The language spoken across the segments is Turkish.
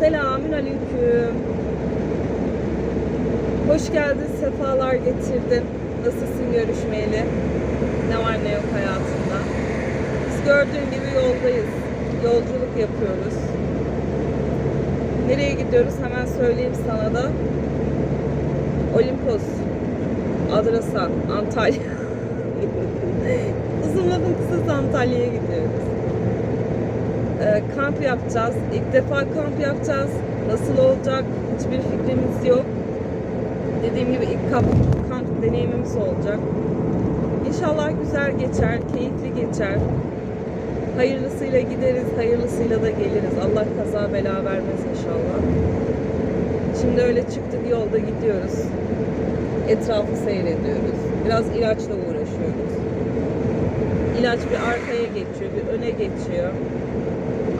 Selamünaleyküm. Hoş geldin, sefalar getirdin. Nasılsın görüşmeyeli? Ne var ne yok hayatında? Biz gördüğün gibi yoldayız. Yolculuk yapıyoruz. Nereye gidiyoruz hemen söyleyeyim sana da. Olimpos, Adrasan, Antalya. Uzun lafın kısası Antalya'ya gidiyoruz. Kamp yapacağız. İlk defa kamp yapacağız. Nasıl olacak hiçbir fikrimiz yok. Dediğim gibi ilk kamp, kamp deneyimimiz olacak. İnşallah güzel geçer, keyifli geçer. Hayırlısıyla gideriz, hayırlısıyla da geliriz. Allah kaza bela vermez inşallah. Şimdi öyle çıktık yolda gidiyoruz. Etrafı seyrediyoruz. Biraz ilaçla uğraşıyoruz. İlaç bir arkaya geçiyor, bir öne geçiyor.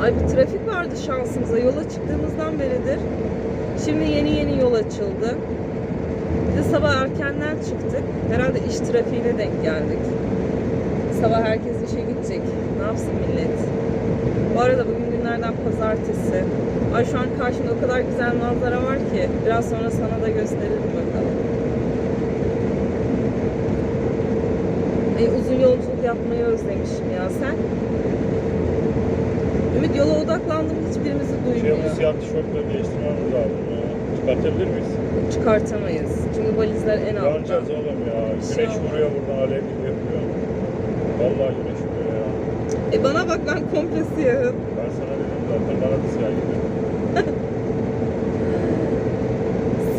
Ay bir trafik vardı şansımıza. Yola çıktığımızdan beridir. Şimdi yeni yeni yol açıldı. Bir de sabah erkenden çıktık. Herhalde iş trafiğine denk geldik. Sabah herkes işe gidecek. Ne yapsın millet? Bu arada bugün günlerden pazartesi. Ay şu an karşımda o kadar güzel manzara var ki. Biraz sonra sana da gösteririm bakalım. Ay uzun yolculuk yapmayı özlemişim ya sen. Yola odaklandım hiçbirimizi Şey duymuyor. bu siyah tişörtle değiştirmemiz lazım ya. Çıkartabilir miyiz? Çıkartamayız. Çünkü valizler en altta. Yanacağız oğlum ya. Şey Güneş vuruyor buradan alev gibi yapıyor. Vallahi güneş vuruyor ya. E bana bak ben komple siyahım. Ben sana dedim zaten bana da siyah gibi.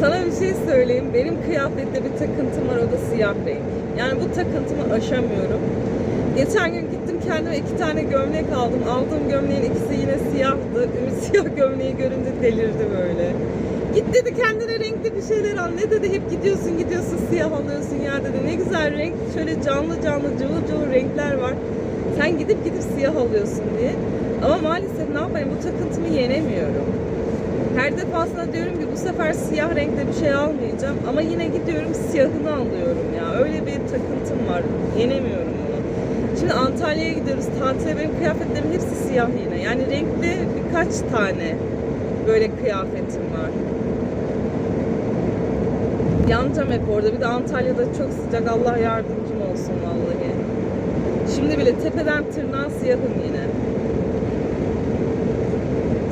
Sana bir şey söyleyeyim. Benim kıyafette bir takıntım var o da siyah renk. Yani bu takıntımı aşamıyorum. Geçen gün gittim kendime iki tane gömlek aldım. Aldığım gömleğin ikisi yine siyahtı. Ümit siyah gömleği görünce delirdi böyle. Git dedi kendine renkli bir şeyler al. Ne dedi hep gidiyorsun gidiyorsun siyah alıyorsun ya dedi. Ne güzel renk. Şöyle canlı canlı cıvıl cıvıl renkler var. Sen gidip gidip siyah alıyorsun diye. Ama maalesef ne yapayım bu takıntımı yenemiyorum. Her defasında diyorum ki bu sefer siyah renkte bir şey almayacağım ama yine gidiyorum siyahını alıyorum ya. Öyle bir takıntım var. Yenemiyorum. Şimdi Antalya'ya gidiyoruz. Tatile benim kıyafetlerim hepsi siyah yine. Yani renkli birkaç tane böyle kıyafetim var. Yanacağım hep orada. Bir de Antalya'da çok sıcak. Allah yardımcım olsun vallahi. Şimdi bile tepeden tırnağa siyahım yine.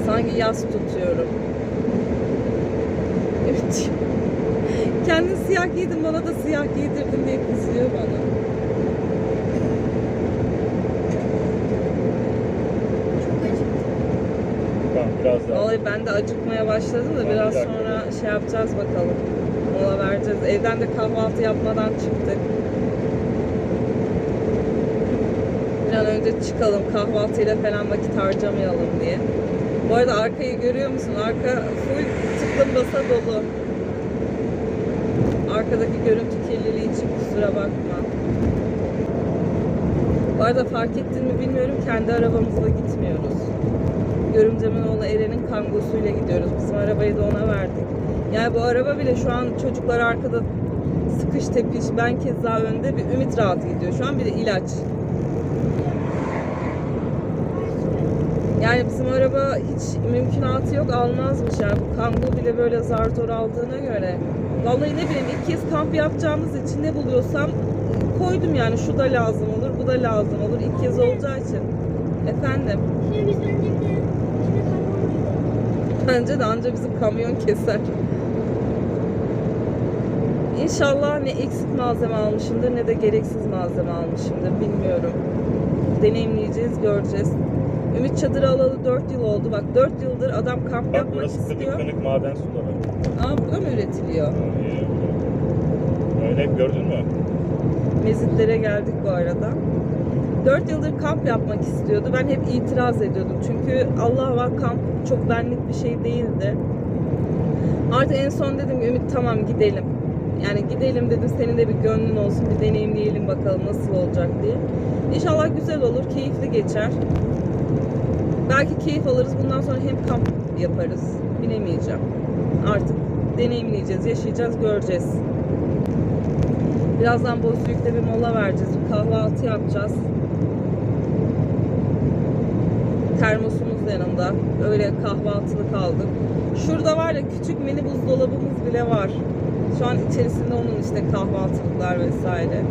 Sanki yas tutuyorum. Evet. Kendin siyah giydin bana da siyah giydirdin diye kızıyor bana. Tamam biraz daha. Vallahi ben de acıkmaya başladım da biraz dakika. sonra şey yapacağız bakalım. Mola vereceğiz. Evden de kahvaltı yapmadan çıktık. Bir an önce çıkalım kahvaltıyla falan vakit harcamayalım diye. Bu arada arkayı görüyor musun? Arka full tıklım basa dolu. Arkadaki görüntü kirliliği için kusura bakma. Bu arada fark ettin mi bilmiyorum kendi arabamızla gitmiyoruz. Görümcemin oğlu Eren'in kangosuyla gidiyoruz. Bizim arabayı da ona verdik. Yani bu araba bile şu an çocuklar arkada sıkış tepiş, ben keza önde bir ümit rahat gidiyor. Şu an bir de ilaç. Yani bizim araba hiç mümkünatı yok almazmış yani bu kango bile böyle zar zor aldığına göre. Vallahi ne bileyim ilk kez kamp yapacağımız için ne buluyorsam koydum yani şu da lazım olur bu da lazım olur ilk kez olacağı için. Efendim Şimdi biz önce bir de içine karbon bence de anca bizim kamyon keser. İnşallah ne eksik malzeme almışımdır ne de gereksiz malzeme almışımdır bilmiyorum. Deneyimleyeceğiz göreceğiz. Ümit çadırı alalı 4 yıl oldu. Bak 4 yıldır adam kamp Bak yapmak burası istiyor. kınık maden suları. Aa burada mı üretiliyor? Öyle gördün mü? Mezitlere geldik bu arada. 4 yıldır kamp yapmak istiyordu. Ben hep itiraz ediyordum. Çünkü Allah var kamp çok benlik bir şey değildi. Artık en son dedim Ümit tamam gidelim. Yani gidelim dedim senin de bir gönlün olsun bir deneyimleyelim bakalım nasıl olacak diye. İnşallah güzel olur, keyifli geçer. Belki keyif alırız. Bundan sonra hem kamp yaparız. Binemeyeceğim. Artık deneyimleyeceğiz, yaşayacağız, göreceğiz. Birazdan Bozüyük'te bir mola vereceğiz. Bir kahvaltı yapacağız. Termosumuz da yanında. Öyle kahvaltılık aldık. Şurada var ya küçük mini buzdolabımız bile var. Şu an içerisinde onun işte kahvaltılıklar vesaire.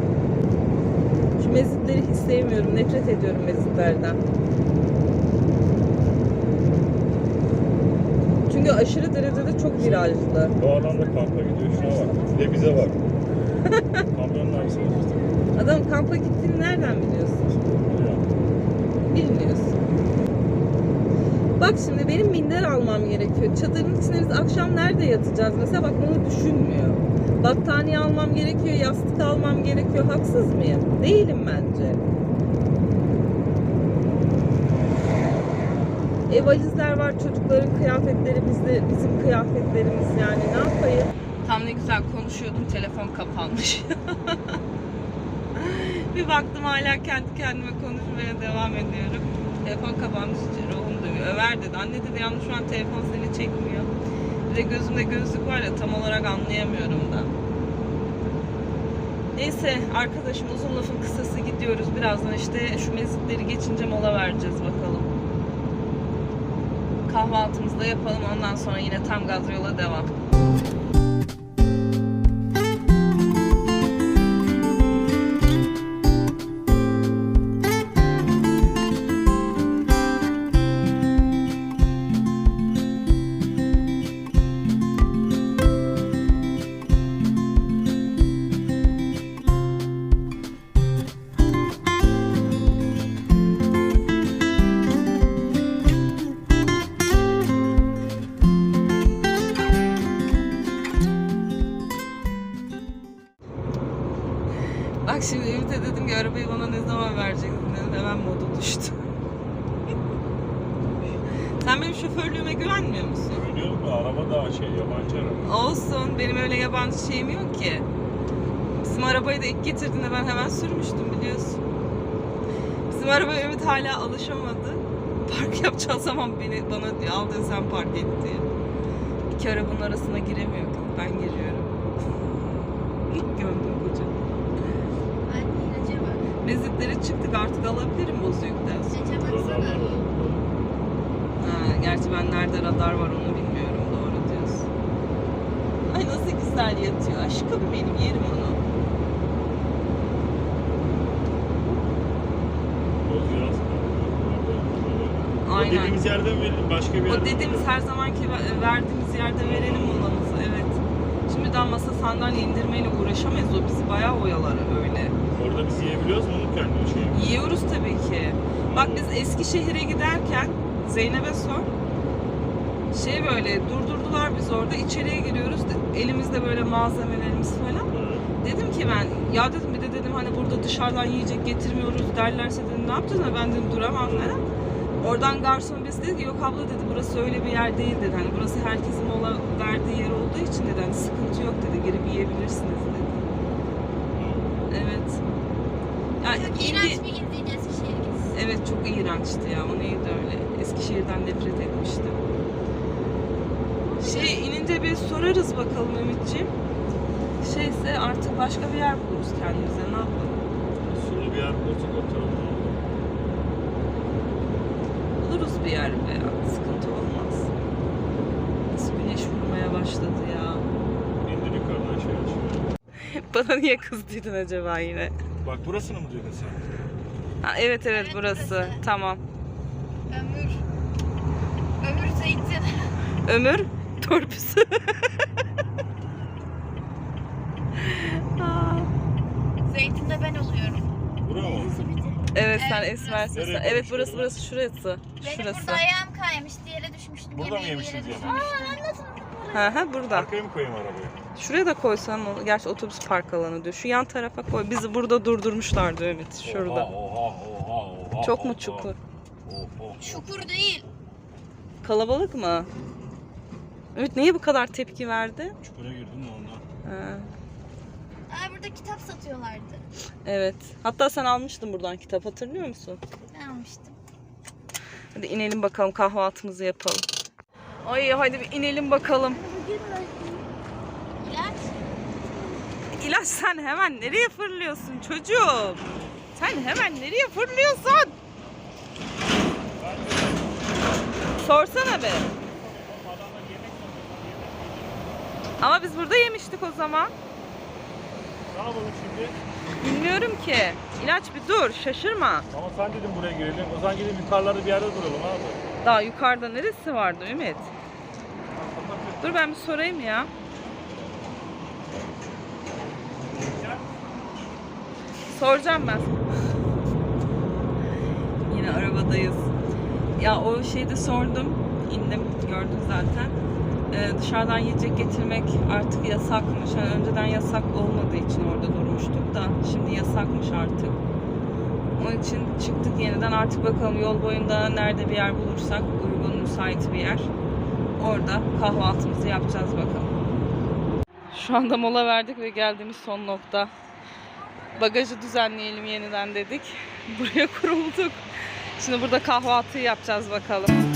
Şu mezitleri hiç sevmiyorum. Nefret ediyorum mezitlerden. Çünkü aşırı derecede çok virajlı. Bu adam da kampa gidiyor. Şuna bak. Bir de bize bak. Kamyonun arkasına işte. Adam kampa gittiğini nereden biliyorsun? Bilmiyorsun. Bak şimdi benim minder almam gerekiyor. Çadırın içinde biz akşam nerede yatacağız? Mesela bak bunu düşünmüyor. Battaniye almam gerekiyor, yastık almam gerekiyor. Haksız mıyım? Değilim bence. E valizler var, çocukların kıyafetleri bizde, bizim kıyafetlerimiz yani ne yapayım? Tam ne güzel konuşuyordum, telefon kapanmış. Bir baktım hala kendi kendime konuşmaya devam ediyorum. Telefon kapanmış, Över dedi, anne dedi yalnız şu an telefon seni çekmiyor. Bir de gözümde gözlük var ya tam olarak anlayamıyorum da. Neyse arkadaşım uzun lafın kısası gidiyoruz. Birazdan işte şu mezitleri geçince mola vereceğiz bakalım. Kahvaltımızı da yapalım ondan sonra yine tam gaz yola devam. Bak şimdi Ümit'e dedim ki arabayı bana ne zaman vereceksin dedim. Hemen modu düştü. Sen benim şoförlüğüme güvenmiyor musun? Biliyorum da araba daha şey yabancı araba. Olsun. Benim öyle yabancı şeyim yok ki. Bizim arabayı da ilk getirdiğinde ben hemen sürmüştüm biliyorsun. Bizim arabaya Ümit hala alışamadı. Park yapacağı zaman beni bana diyor al diyor sen park et diye. İki arabanın arasına giremiyor. Ben giriyorum. Gömdüm bak. Mezitleri çıktık artık alabilirim bozuyuktan sonra. İlaca baksana. Ha, gerçi ben nerede radar var onu bilmiyorum. Doğru diyorsun. Ay nasıl güzel yatıyor. Aşkım benim yerim onu. O Aynen. dediğimiz yerden mi başka bir O yerden dediğimiz her zamanki ve- verdiğimiz yerde verelim molamızı. Evet. Şimdi daha masa sandalye indirmeyle uğraşamayız. O bizi bayağı oyalar öyle. Orada biz yiyebiliyoruz mu? Onun kendi şey. Yiyoruz tabii ki. Bak biz Eskişehir'e giderken Zeynep'e sor. Şey böyle durdurdular biz orada içeriye giriyoruz. Elimizde böyle malzemelerimiz falan. Dedim ki ben ya dedim bir de dedim hani burada dışarıdan yiyecek getirmiyoruz derlerse dedim ne yapacağız ben dedim duramam falan. Oradan garson biz dedi ki yok abla dedi burası öyle bir yer değil dedi. Hani burası herkesin mola verdiği yer olduğu için dedi hani sıkıntı yok dedi girip yiyebilirsiniz dedi. Evet. Yani Çok indi- iğrenç bir geziydi Eskişehir gezisi. Evet çok iğrençti ya. O neydi öyle? Eskişehir'den nefret etmiştim. Şey inince bir sorarız bakalım Ümitciğim. Şeyse artık başka bir yer buluruz kendimize. Ne yapalım? Sulu bir yer bulursak oturalım. Buluruz bir yer veya sıkıntı olmaz. Nasıl güneş vurmaya başladı ya. İndir yukarıdan şey aşağı. Bana niye kızdıydın acaba yine? Bak burasını mı diyordun sen? Ha, evet evet Evet, burası. burası. Tamam. Ömür. Ömür zeytin. Ömür torpüsü. Aa. Zeytin de ben oluyorum. Bura mı? Evet sen Evet, esmersin. burası. Evet burası burası şurası. Benim Şurası. burada ayağım kaymıştı yere düşmüştüm. Burada mı Yemeğim yemişiz yere yemeği? düşmüştüm. Ha ha burada. Arkaya mı koyayım arabayı? Şuraya da koysan olur. Gerçi otobüs park alanı diyor. Şu yan tarafa koy. Bizi burada durdurmuşlardı Ümit. Şurada. Oha oha oha oha. Çok mu çukur? Çukur değil. Kalabalık mı? Ümit niye bu kadar tepki verdi? Çukura girdim de ondan. Ha, Aa, burada kitap satıyorlardı. evet. Hatta sen almıştın buradan kitap hatırlıyor musun? Ben almıştım. Hadi inelim bakalım kahvaltımızı yapalım. Ay hadi bir inelim bakalım. İlaç. İlaç sen hemen nereye fırlıyorsun çocuğum? Sen hemen nereye fırlıyorsun? Sorsana be. Ama biz burada yemiştik o zaman. Ne yapalım şimdi? Bilmiyorum ki. İlaç bir dur, şaşırma. Ama sen dedin buraya girelim. O zaman gidip yukarılarda bir yerde duralım abi. Daha yukarıda neresi vardı Ümit? Dur ben bir sorayım ya. Soracağım ben. Yine arabadayız. Ya o şeyde sordum. indim gördün zaten. Ee, dışarıdan yiyecek getirmek artık yasakmış. Hani önceden yasak olmadığı için orada durmuştuk da şimdi yasakmış artık. Onun için çıktık yeniden artık bakalım yol boyunda nerede bir yer bulursak uygun müsait bir yer. Orada kahvaltımızı yapacağız bakalım. Şu anda mola verdik ve geldiğimiz son nokta. Bagajı düzenleyelim yeniden dedik. Buraya kurulduk. Şimdi burada kahvaltıyı yapacağız bakalım.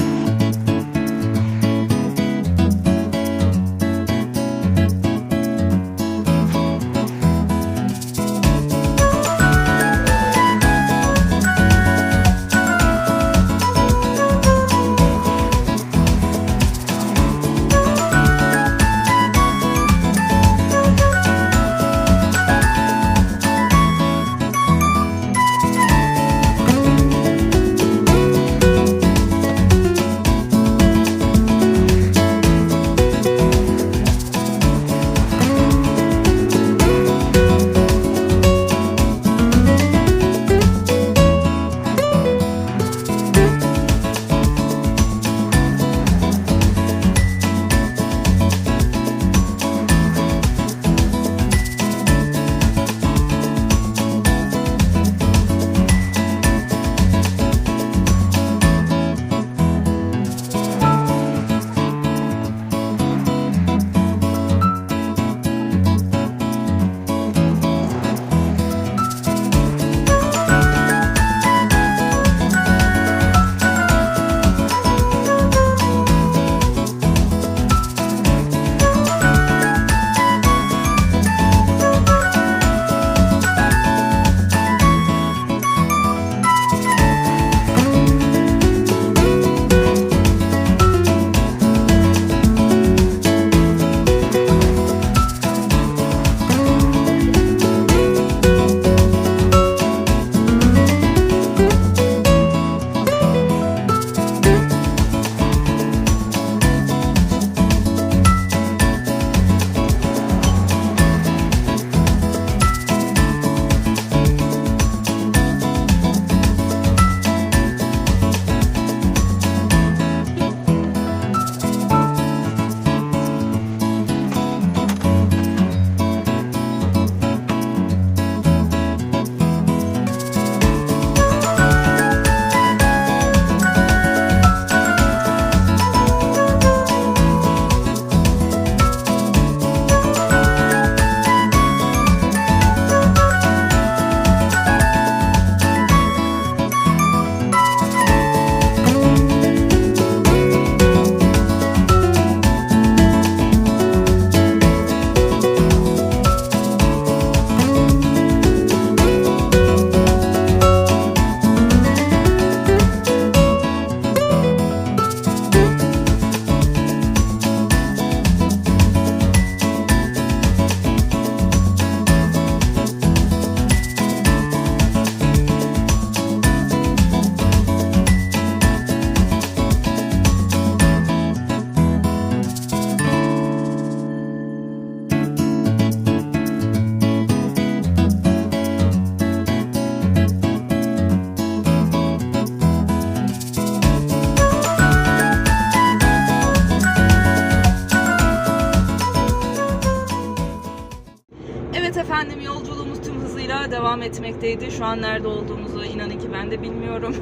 Etmekteydi. Şu an nerede olduğumuzu inanın ki ben de bilmiyorum.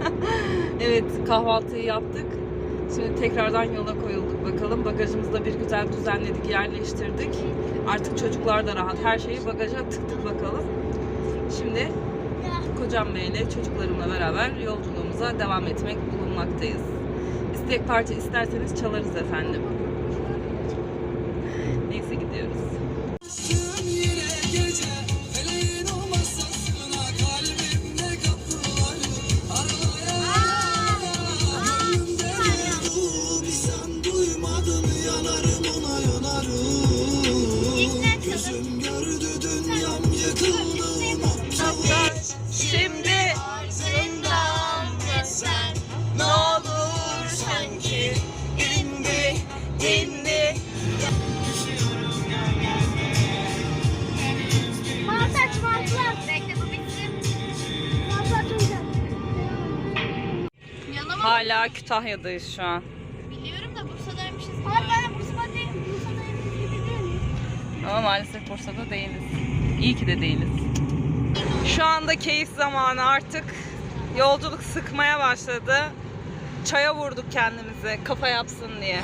evet kahvaltıyı yaptık. Şimdi tekrardan yola koyulduk bakalım. Bagajımızı da bir güzel düzenledik, yerleştirdik. Artık çocuklar da rahat. Her şeyi bagaja tıktık bakalım. Şimdi kocam beyle çocuklarımla beraber yolculuğumuza devam etmek bulunmaktayız. İstek parça isterseniz çalarız efendim. Hala Kütahya'dayız şu an. biliyorum da Bursa'daymışız. Hayır ben Bursa'da değilim. Bursa'dayım gibi değil mi? Ama maalesef Bursa'da değiliz. İyi ki de değiliz. Şu anda keyif zamanı artık. Yolculuk sıkmaya başladı. Çaya vurduk kendimizi kafa yapsın diye.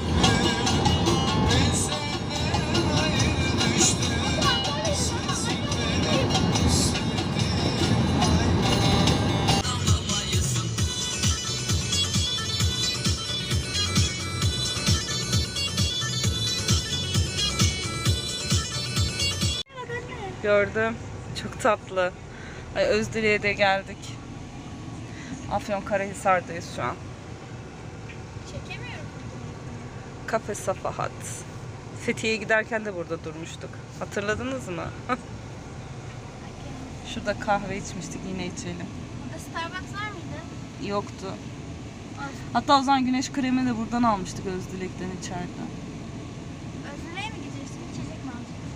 Gördüm. Çok tatlı. Ay de geldik. Afyonkarahisar'dayız şu an. Çekemiyorum. Kafe Safahat. Fethiye'ye giderken de burada durmuştuk. Hatırladınız mı? Şurada kahve içmiştik yine içelim. Burada Starbucks var mıydı? Yoktu. Hatta o zaman güneş kremi de buradan almıştık Özdilek'ten içeriden. Özürlüğe mi gideceksin? İçecek mi alacaksın?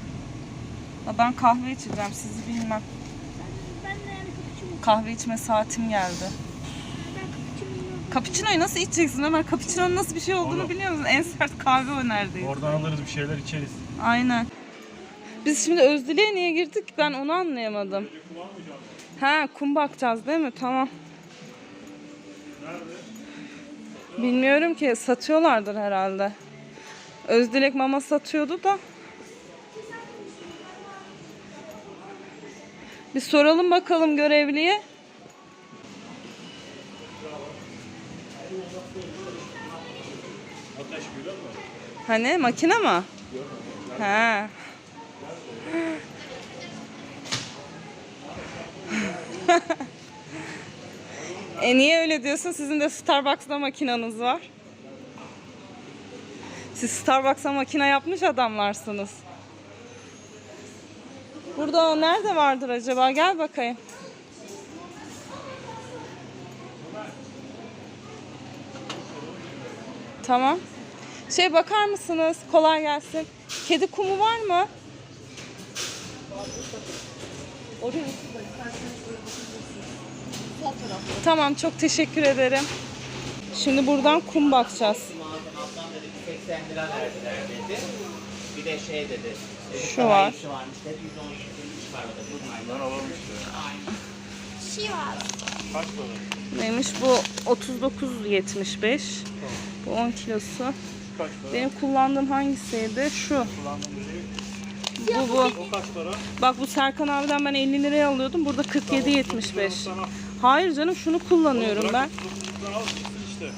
Ha, Ben kahve içeceğim sizi bilmem. Ben de yani cappuccino. Kahve içme saatim geldi. Cappuccino'yu nasıl içeceksin Ömer? Cappuccino'nun nasıl bir şey olduğunu Oğlum. biliyor musun? En sert kahve o neredeyse. Oradan alırız bir şeyler içeriz. Aynen. Biz şimdi Özdile'ye niye girdik ben onu anlayamadım. Ha kum bakacağız değil mi? Tamam. Bilmiyorum ki satıyorlardır herhalde. Özdilek mama satıyordu da. Bir soralım bakalım görevliye. Hani makine mi? Ha. e niye öyle diyorsun? Sizin de Starbucks'ta makinanız var. Siz Starbucks'a makine yapmış adamlarsınız. Burada nerede vardır acaba? Gel bakayım. Tamam. Şey bakar mısınız? Kolay gelsin. Kedi kumu var mı? Tamam çok teşekkür ederim. Şimdi buradan kum bakacağız. Ablam dedi ki 80 lira verdiler dedi. Bir de şey dedi. Şu var. işi varmış dedi. 110 şekilde çıkarmadı. Bu Bundan alalım işte. Şey var. Kaç para? Neymiş bu 39.75. Bu 10 kilosu. Kaç para? Benim kullandığım hangisiydi? Şu. Bu bu. O kaç para? Bak bu Serkan abiden ben 50 liraya alıyordum. Burada 47.75. Sana Hayır canım şunu kullanıyorum ben. 39'dan al gitsin işte.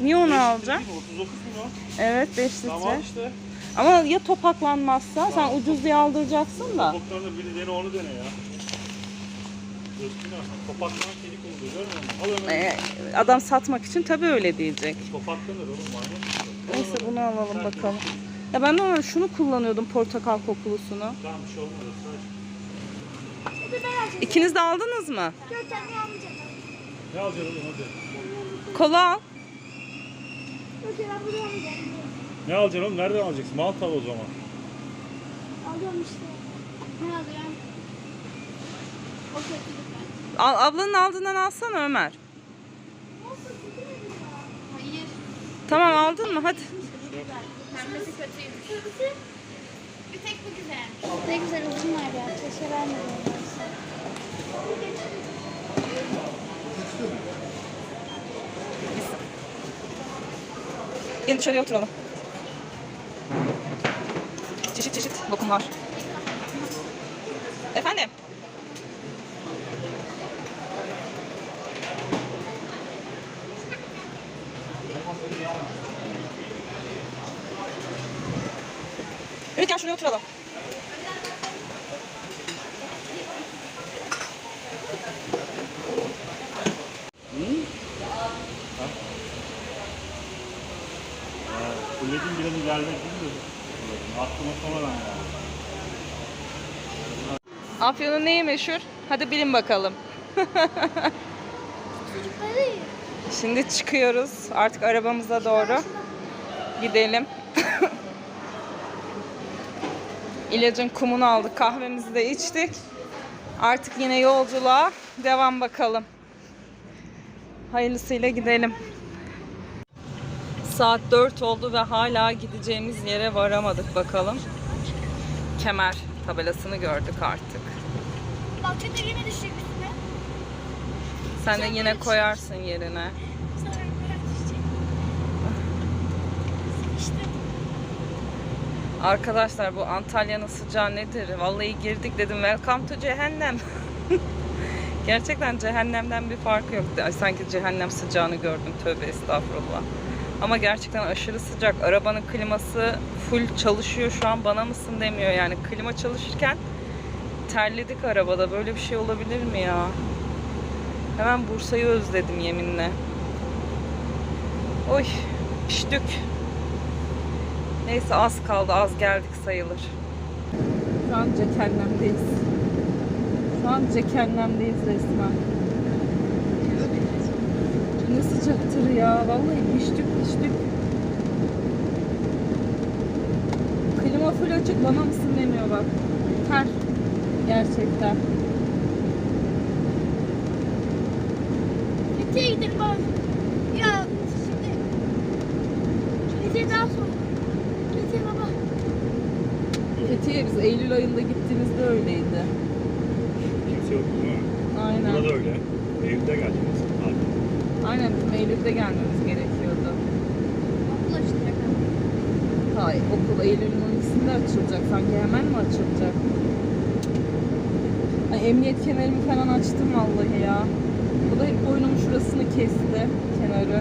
Niye onu alacağım? litre değil mi? 39 mu? Evet 5 Tamam litre. işte. Ama ya topaklanmazsa sen ucuz diye aldıracaksın da. Topaklarını biri dene onu dene ya. Özgün aslında. Topaklan kedi konuluyor görmüyor musun? Al hemen. Ee, adam satmak için tabii öyle diyecek. Topaklanır oğlum maymun. Neyse bunu alalım bakalım. Ya ben normal şunu kullanıyordum portakal kokulusunu. Tamam bir şey olmaz. Sadece. Bir de ben alacağım. İkiniz de aldınız mı? Almayacağım. Ne alacaksın oğlum hadi. Kola al. Yok ya ben bunu almayacağım. Ne alacaksın oğlum? Nereden alacaksın? Malta al o zaman. Alıyorum işte. Ne alıyorum? O kötü. Al, ablanın aldığından alsana Ömer. Hayır. Tamam aldın mı? Hadi. Pembesi kötüymüş. Bir tek bu güzel. Ne güzel uzun var ya. Keşke olsa. Gelin şöyle oturalım. Çeşit çeşit lokumlar. Efendim? Evet gel şuraya oturalım. Kulletin gelmek değil mi? Aklıma sonradan geldi. Afyon'un neyi meşhur? Hadi bilin bakalım. Şimdi çıkıyoruz artık arabamıza doğru. Gidelim. İlacın kumunu aldık, kahvemizi de içtik. Artık yine yolculuğa devam bakalım. Hayırlısıyla gidelim. Saat 4 oldu ve hala gideceğimiz yere varamadık bakalım. Kemer tabelasını gördük artık. Bahçede yine düşecek üstüne. Sen de yine koyarsın yerine. Arkadaşlar bu Antalya'nın sıcağı nedir? Vallahi girdik dedim welcome to cehennem. Gerçekten cehennemden bir farkı yok. Sanki cehennem sıcağını gördüm. Tövbe estağfurullah. Ama gerçekten aşırı sıcak. Arabanın kliması full çalışıyor şu an bana mısın demiyor yani. Klima çalışırken terledik arabada. Böyle bir şey olabilir mi ya? Hemen Bursa'yı özledim yeminle. Oy piştük. Neyse az kaldı, az geldik sayılır. Şu an cehennemdeyiz. Şu an cehennemdeyiz resmen. Ne sıcaktır ya. Vallahi piştik piştik. Klima full açık bana mısın demiyor bak. Ter. Gerçekten. Fethiye gidelim abi. Ya şimdi. Fethiye daha sonra. Fethiye baba. Fethiye biz Eylül ayında gittiğimizde öyleydi. Kimse yok değil mi? Aynen. Burada da öyle. Evde geldiniz. Hadi. Aynen bizim Eylül'de gelmemiz gerekiyordu. Okul açılacak. Hayır, okul Eylül'ün 12'sinde açılacak. Sanki hemen mi açılacak? Ay, emniyet kemerimi falan açtım vallahi ya. Bu da hep boynumun şurasını kesti, kenarı.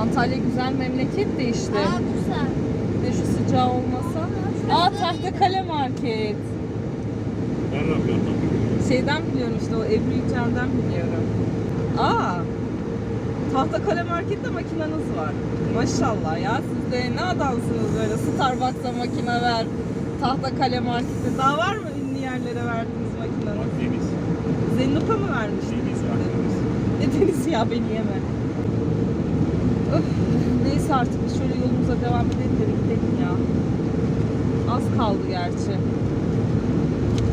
Antalya güzel memleket de işte. Aa Bursa. Ve şu sıcağı olmasa. Aa Tahtakale Market. Nereden yapıyorsun? Şeyden biliyorum işte o Ebru Yücel'den biliyorum. Aa. Tahtakale Market'te makinanız var. Maşallah ya siz de ne adamsınız böyle Starbucks'a makine ver. Tahtakale Market'te daha var mı ünlü yerlere verdiğiniz makinanız? Bak deniz. Zennupa mı vermiştiniz? Deniz var. Deniz. Ne deniz ya beni yeme. Öf, neyse artık şöyle yolumuza devam edelim de gidelim ya. Az kaldı gerçi.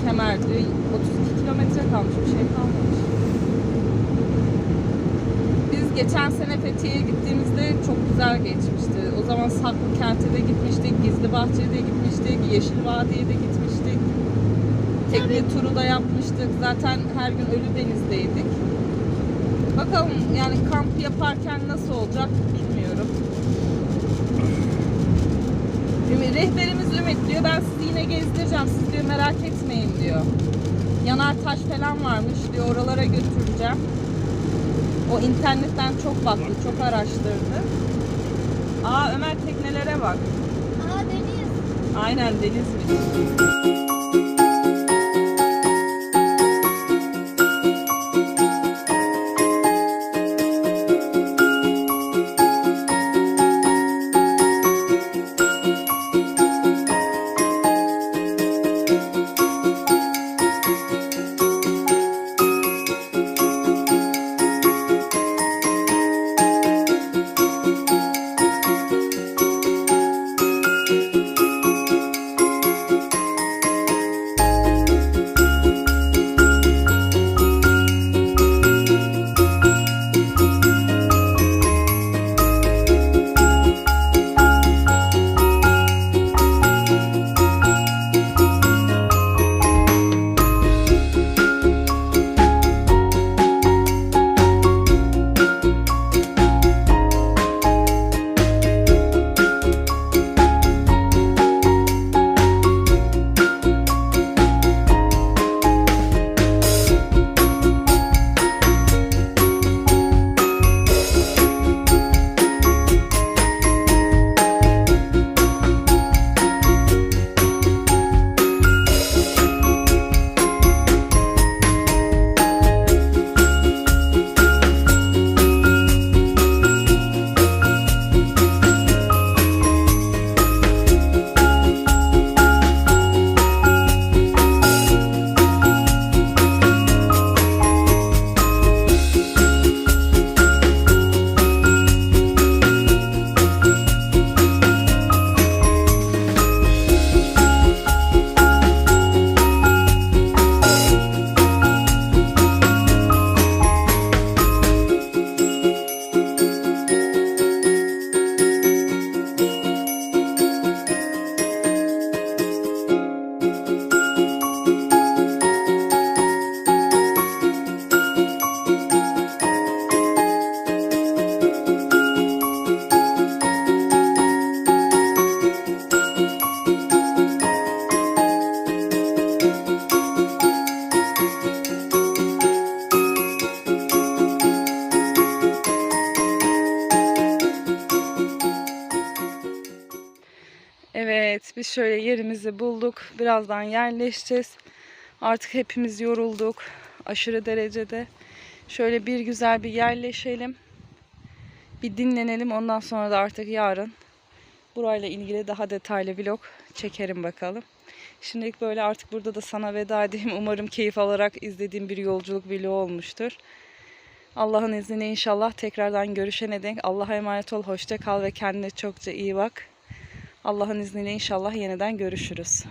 Kemer'de 32 kilometre kalmış bir şey kalmamış. Biz geçen sene Fethiye'ye gittiğimizde çok güzel geçmişti. O zaman Saklı Kent'e de gitmiştik, Gizli Bahçe'ye de gitmiştik, Yeşil Vadi'ye de gitmiştik. Tekne turu da yapmıştık. Zaten her gün Ölüdeniz'deydik. Bakalım yani kamp yaparken nasıl olacak bilmiyorum. Ümit, rehberimiz Ümit diyor ben sizi yine gezdireceğim siz diyor merak etmeyin diyor. Yanar taş falan varmış diyor oralara götüreceğim. O internetten çok baktı, çok araştırdı. Aa Ömer teknelere bak. Aa deniz. Aynen deniz şöyle yerimizi bulduk. Birazdan yerleşeceğiz. Artık hepimiz yorulduk. Aşırı derecede. Şöyle bir güzel bir yerleşelim. Bir dinlenelim. Ondan sonra da artık yarın burayla ilgili daha detaylı vlog çekerim bakalım. Şimdilik böyle artık burada da sana veda edeyim. Umarım keyif alarak izlediğim bir yolculuk vlogu olmuştur. Allah'ın izniyle inşallah tekrardan görüşene denk. Allah'a emanet ol, hoşça kal ve kendine çokça iyi bak. Allah'ın izniyle inşallah yeniden görüşürüz.